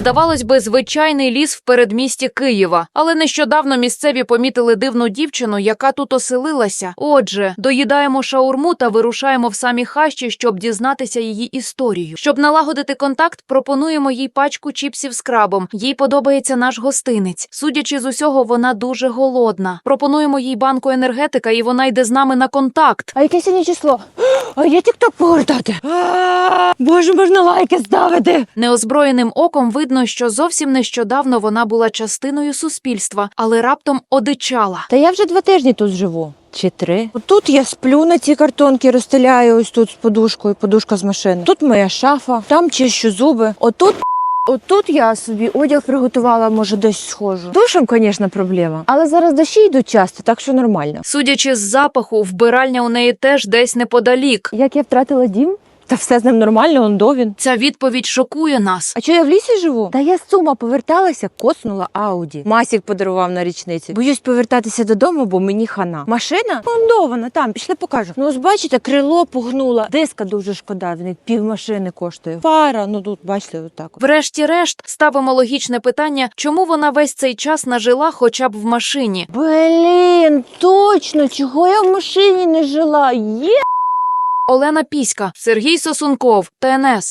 Здавалось би, звичайний ліс в передмісті Києва, але нещодавно місцеві помітили дивну дівчину, яка тут оселилася. Отже, доїдаємо шаурму та вирушаємо в самі хащі, щоб дізнатися її історію. Щоб налагодити контакт, пропонуємо їй пачку чіпсів з крабом. Їй подобається наш гостинець. Судячи з усього, вона дуже голодна. Пропонуємо їй банку енергетика, і вона йде з нами на контакт. А яке сьогодні число? А є тік-ток повертати. Боже, можна лайки ставити. Неозброєним оком видно, що зовсім нещодавно вона була частиною суспільства, але раптом одичала. Та я вже два тижні тут живу. Чи три? Тут я сплю на ці картонки, розстеляю ось тут з подушкою, подушка з машини. Тут моя шафа, там чищу зуби. Отут. Отут я собі одяг приготувала, може десь схожу. Душем, звісно, проблема. Але зараз дощі йдуть часто, так що нормально. Судячи з запаху, вбиральня у неї теж десь неподалік. Як я втратила дім? Та все з ним нормально, он до він. Ця відповідь шокує нас. А чого я в лісі живу? Та я з сума поверталася, коснула Ауді. Масік подарував на річниці. Боюсь повертатися додому, бо мені хана. Машина фондована, там пішли покажу. Ну ось бачите, крило погнула. Диска дуже шкода. Він пів машини коштує. Фара, ну тут бачите, отак. Врешті-решт ставимо логічне питання, чому вона весь цей час нажила хоча б в машині. Блін, точно, чого я в машині не жила? Є Олена Піська, Сергій Сосунков, ТНС.